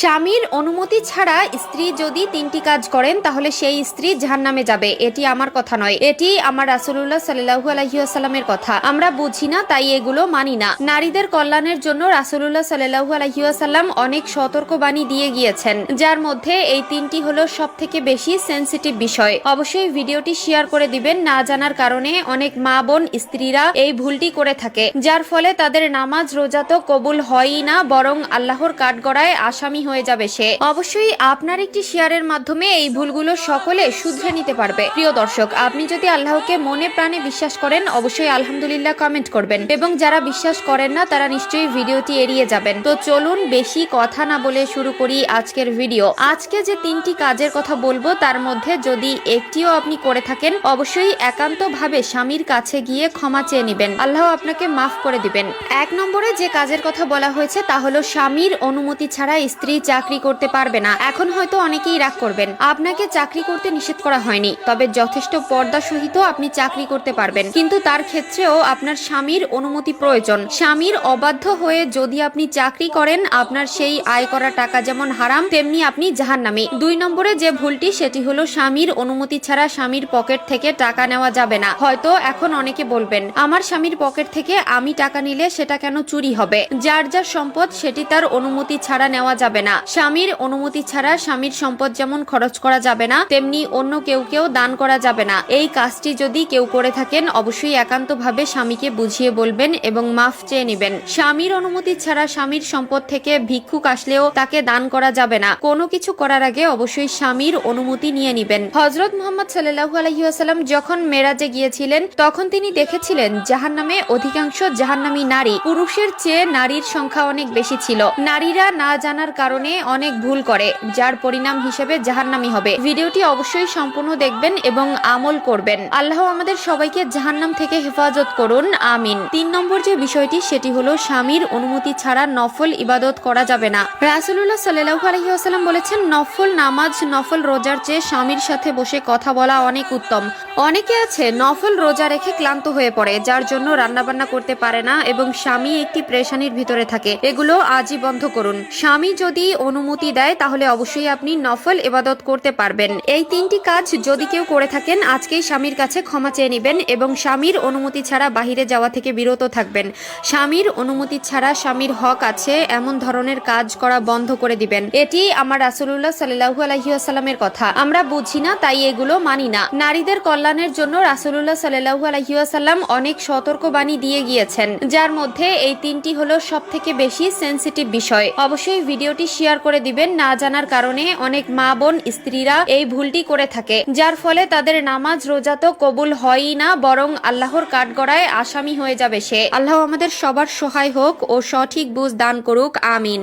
স্বামীর অনুমতি ছাড়া স্ত্রী যদি তিনটি কাজ করেন, তাহলে সেই স্ত্রী জাহান্নামে যাবে। এটি আমার কথা নয়। এটি আমার রাসুল্লাহ সাল্লাহু আলহিউসাল্লামের কথা। আমরা বুঝি না, তাই এগুলো মানি না। নারীদের কল্যাণের জন্য রাসুল্লাহ সাল্লাহু আলহিউসাল্লাম অনেক সতর্কবাণী দিয়ে গিয়েছেন, যার মধ্যে এই তিনটি হলো সব থেকে বেশি সেন্সিটিভ বিষয়। অবশ্যই ভিডিওটি শেয়ার করে দিবেন, না জানার কারণে অনেক মা বোন, স্ত্রীরা এই ভুলটি করে থাকে, যার ফলে তাদের নামাজ, রোজা তো কবুল হয়ই না, বরং আল্লাহর কাঠগড়ায় আসামি হয়ে যাবে সে। অবশ্যই আপনার একটি শেয়ারের মাধ্যমে এই ভুলগুলো সকলে শুধরে নিতে পারবে। প্রিয় দর্শক, আপনি যদি আল্লাহকে মনে প্রাণে বিশ্বাস করেন, অবশ্যই আলহামদুলিল্লাহ কমেন্ট করবেন। এবং যারা বিশ্বাস করেন না, তারা নিশ্চয়ই ভিডিওটি এড়িয়ে যাবেন। তো চলুন বেশি কথা না বলে শুরু করি আজকের ভিডিও। আজকে যে তিনটি কাজের কথা বলব, তার মধ্যে যদি একটিও আপনি করে থাকেন, অবশ্যই একান্ত ভাবে স্বামীর কাছে গিয়ে ক্ষমা চেয়ে নেবেন। আল্লাহ আপনাকে মাফ করে দিবেন। এক নম্বরে যে কাজের কথা বলা হয়েছে, তা হলো স্বামীর অনুমতি ছাড়া স্ত্রী চাকরি করতে পারবে না। এখন হয়তো অনেকেই রাগ করবেন। আপনাকে চাকরি করতে নিষেধ করা হয়নি, তবে যথেষ্ট পর্দা সহিত আপনি চাকরি করতে পারবেন। কিন্তু তার ক্ষেত্রেও আপনার স্বামীর অনুমতি প্রয়োজন। স্বামীর অবাধ্য হয়ে যদি আপনি চাকরি করেন, আপনার সেই আয় করা টাকা যেমন হারাম, তেমনি আপনি জাহান্নামী। দুই নম্বরে যে ভুলটি, সেটি হলো স্বামীর অনুমতি ছাড়া স্বামীর পকেট থেকে টাকা নেওয়া যাবে না। হয়তো এখন অনেকে বলবেন, আমার স্বামীর পকেট থেকে আমি টাকা নিলে সেটা কেন চুরি হবে? যার যার সম্পদ, সেটি তার অনুমতি ছাড়া নেওয়া যাবে না। স্বামীর অনুমতি ছাড়া স্বামীর সম্পদ যেমন খরচ করা যাবে না, তেমনি অন্য কেউ কেউ দান করা যাবে না। এই কাজটি যদি কেউ করে থাকেন, অবশ্যই একান্তভাবে স্বামীকে বুঝিয়ে বলবেন এবং মাফ চেয়ে নেবেন। স্বামীর অনুমতি ছাড়া স্বামীর সম্পদ থেকে ভিক্ষুক আসলেও তাকে দান করা যাবে না। কোনো কিছু করার আগে অবশ্যই স্বামীর অনুমতি নিয়ে নেবেন। হজরত মোহাম্মদ সাল্লাহু আলহিউসাল্লাম যখন মেরাজে গিয়েছিলেন, তখন তিনি দেখেছিলেন, জাহান্নামে অধিকাংশ জাহান্নামী নারী, পুরুষের চেয়ে নারীর সংখ্যা অনেক বেশি ছিল। নারীরা না জানার কারণে অনেক ভুল করে, যার পরিণাম হিসেবে জাহান্নামি হবে। ভিডিওটি অবশ্যই সম্পূর্ণ দেখবেন এবং আমল করবেন। আল্লাহ আমাদের সবাইকে জাহান্নাম থেকে হেফাজত করুন, আমিন। তিন নম্বর যে বিষয়টি, সেটি হলো স্বামীর অনুমতি ছাড়া নফল ইবাদত করা যাবে না। রাসুল্লাহ সাল্লাহু আলহিহাস্লাম বলেছেন, নফল নামাজ, নফল রোজার চেয়ে স্বামীর সাথে বসে কথা বলা অনেক উত্তম। অনেকে আছে, নফল রোজা রেখে ক্লান্ত হয়ে পড়ে, যার জন্য রান্নাবান্না করতে পারে না এবং স্বামী একটি প্রেশানির ভিতরে থাকে। এগুলো আজই বন্ধ করুন। স্বামী যদি অনুমতি দেয়, তাহলে অবশ্যই আপনি নফল ইবাদত করতে পারবেন। এই তিনটি কাজ যদি কেউ করে থাকেন, আজকেই স্বামীর কাছে ক্ষমা চেয়ে নেবেন এবং স্বামীর অনুমতি ছাড়া বাহিরে যাওয়া থেকে বিরত থাকবেন। স্বামীর অনুমতি ছাড়া স্বামীর হক আছে, এমন ধরনের কাজ করা বন্ধ করে দিবেন। এটি আমার রাসুল্লাহ সাল্লাহু আলহিউসাল্লামের কথা। আমরা বুঝি না, তাই এগুলো মানি না। নারীদের কল্যাণের জন্য রাসুল্লাহ সাল্লাহু আলহিউসাল্লাম অনেক সতর্কবাণী দিয়ে গিয়েছেন, যার মধ্যে এই তিনটি হলো সব থেকে বেশি সেন্সিটিভ বিষয়। অবশ্যই ভিডিওটি শেয়ার করে দিবেন না জানার কারণে অনেক মা বোন, স্ত্রীরা এই ভুলটি করে থাকে। যার ফলে তাদের নামাজ, রোজা তো কবুল হয়ই না, বরং আল্লাহর কাঠগড়ায় আসামি হয়ে যাবে সে। আল্লাহ আমাদের সবার সহায় হোক ও সঠিক বুঝ দান করুক, আমিন।